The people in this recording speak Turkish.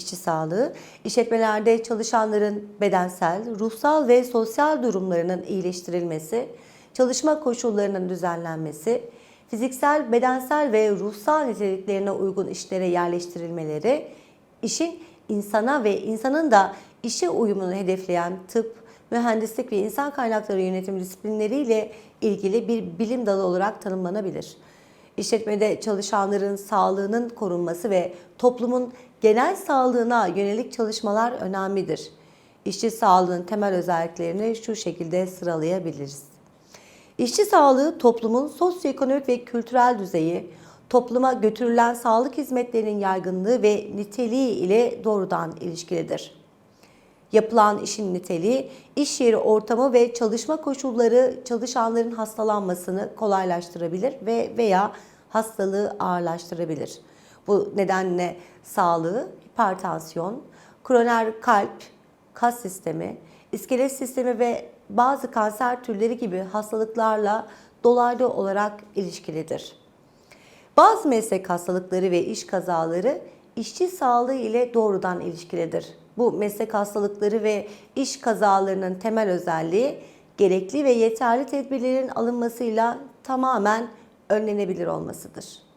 işçi sağlığı, işletmelerde çalışanların bedensel, ruhsal ve sosyal durumlarının iyileştirilmesi, çalışma koşullarının düzenlenmesi, fiziksel, bedensel ve ruhsal niteliklerine uygun işlere yerleştirilmeleri, işin insana ve insanın da işe uyumunu hedefleyen tıp, mühendislik ve insan kaynakları yönetimi disiplinleriyle ilgili bir bilim dalı olarak tanımlanabilir. İşletmede çalışanların sağlığının korunması ve toplumun genel sağlığına yönelik çalışmalar önemlidir. İşçi sağlığının temel özelliklerini şu şekilde sıralayabiliriz. İşçi sağlığı toplumun sosyoekonomik ve kültürel düzeyi, topluma götürülen sağlık hizmetlerinin yaygınlığı ve niteliği ile doğrudan ilişkilidir. Yapılan işin niteliği, iş yeri ortamı ve çalışma koşulları çalışanların hastalanmasını kolaylaştırabilir ve veya hastalığı ağırlaştırabilir. Bu nedenle sağlığı, hipertansiyon, kroner kalp, kas sistemi, iskelet sistemi ve bazı kanser türleri gibi hastalıklarla dolaylı olarak ilişkilidir. Bazı meslek hastalıkları ve iş kazaları işçi sağlığı ile doğrudan ilişkilidir. Bu meslek hastalıkları ve iş kazalarının temel özelliği gerekli ve yeterli tedbirlerin alınmasıyla tamamen önlenebilir olmasıdır.